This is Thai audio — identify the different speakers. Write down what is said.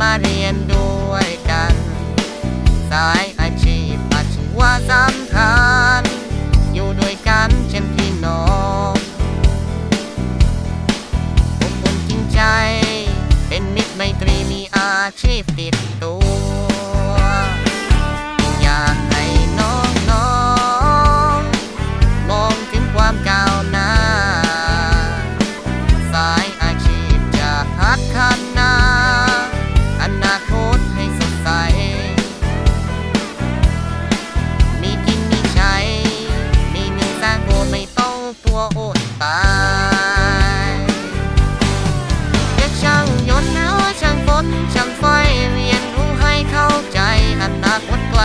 Speaker 1: มาเรียนด้วยกัน สาย จำไฟเรียนหูให้เข้าใจอนาคตไกล